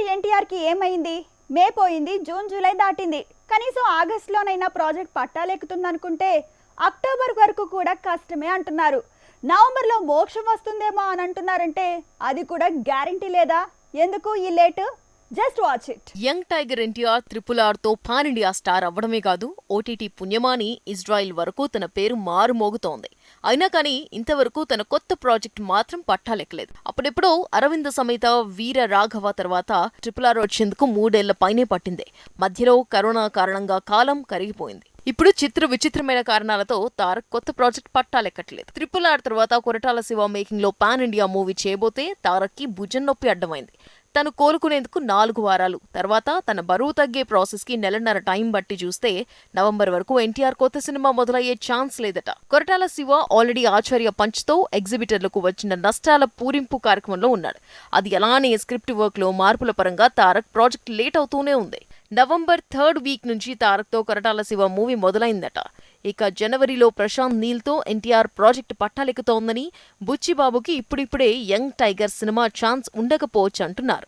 Year ఎన్టీఆర్కి ఏమైంది? మే పోయింది జూన్ జూలై దాటింది. కనీసం ఆగస్టులోనైనా ప్రాజెక్ట్ పట్టాలెక్కుతుందనుకుంటే అక్టోబర్ వరకు కూడా కష్టమే అంటున్నారు. నవంబర్లో మోక్షం వస్తుందేమో అని అంటున్నారంటే అది కూడా గ్యారంటీ లేదా? ఎందుకు ఈ late? Just watch it. Young tiger NTR triple ఆర్తో pan India star అవ్వడమే కాదు ఓటీటీ పుణ్యమాని ఇజ్రాయిల్ వరకు తన పేరు మారుమోగుతోంది. అయినా కానీ ఇంతవరకు తన కొత్త ప్రాజెక్ట్ మాత్రం పట్టాలెక్కలేదు. అప్పుడెప్పుడో అరవింద సమేత వీర రాఘవ తర్వాత ట్రిపుల్ ఆర్ వచ్చేందుకు మూడేళ్ళ పైనే పట్టింది. మధ్యలో కరోనా కారణంగా కాలం కరిగిపోయింది. ఇప్పుడు చిత్ర విచిత్రమైన కారణాలతో తారక్ కొత్త ప్రాజెక్ట్ పట్టాలెక్కట్లేదు. ట్రిపుల్ ఆర్ తర్వాత కొరటాల శివ మేకింగ్లో పాన్ ఇండియా మూవీ చేయబోతే తారక్కి భుజం నొప్పి అడ్డమైంది. తను కోలుకునేందుకు నాలుగు వారాలు. తర్వాత తన బరువు తగ్గే ప్రాసెస్కి నెలన్నర టైం బట్టి చూస్తే నవంబర్ వరకు ఎన్టీఆర్ కొత్త సినిమా మొదలయ్యే ఛాన్స్ లేదట. కొరటాల శివ ఆల్రెడీ ఆచార్య పంచ్తో ఎగ్జిబిటర్లకు వచ్చిన నష్టాల పూరింపు కార్యక్రమంలో ఉన్నాడు. అది అలానే స్క్రిప్ట్ వర్క్లో మార్పుల పరంగా తారక్ ప్రాజెక్ట్ లేట్ అవుతూనే ఉంది. నవంబర్ థర్డ్ వీక్ నుంచి తారక్తో కొరటాల శివ మూవీ మొదలైందట. ఇక జనవరిలో ప్రశాంత్ నీల్తో ఎన్టీఆర్ ప్రాజెక్ట్ పట్టాలెక్కుతోందని బుచ్చిబాబుకి ఇప్పుడిప్పుడే యంగ్ టైగర్ సినిమా ఛాన్స్ ఉండకపోవచ్చు అంటున్నారు